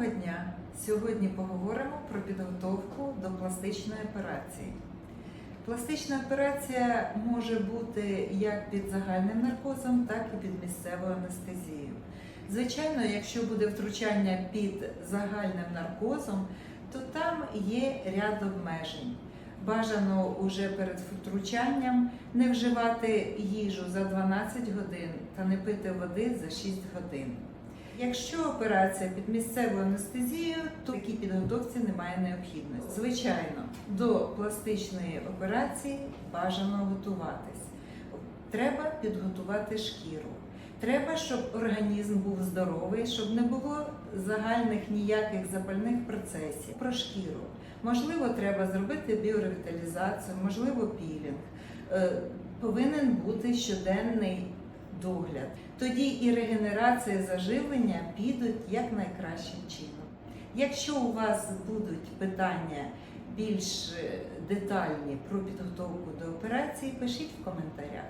Доброго дня! Сьогодні поговоримо про підготовку до пластичної операції. Пластична операція може бути як під загальним наркозом, так і під місцевою анестезією. Звичайно, якщо буде втручання під загальним наркозом, то там є ряд обмежень. Бажано уже перед втручанням не вживати їжу за 12 годин та не пити води за 6 годин. Якщо операція під місцевою анестезією, то такій підготовці немає необхідності. Звичайно, до пластичної операції бажано готуватись. Треба підготувати шкіру. Треба, щоб організм був здоровий, щоб не було загальних ніяких запальних процесів. Про шкіру. Можливо, треба зробити біоревіталізацію, можливо, пілінг. Е, Повинен бути щоденний догляд. Тоді і регенерація заживлення підуть як найкращим чином. Якщо у вас будуть питання більш е, детальні про підготовку до операції, пишіть в коментарях.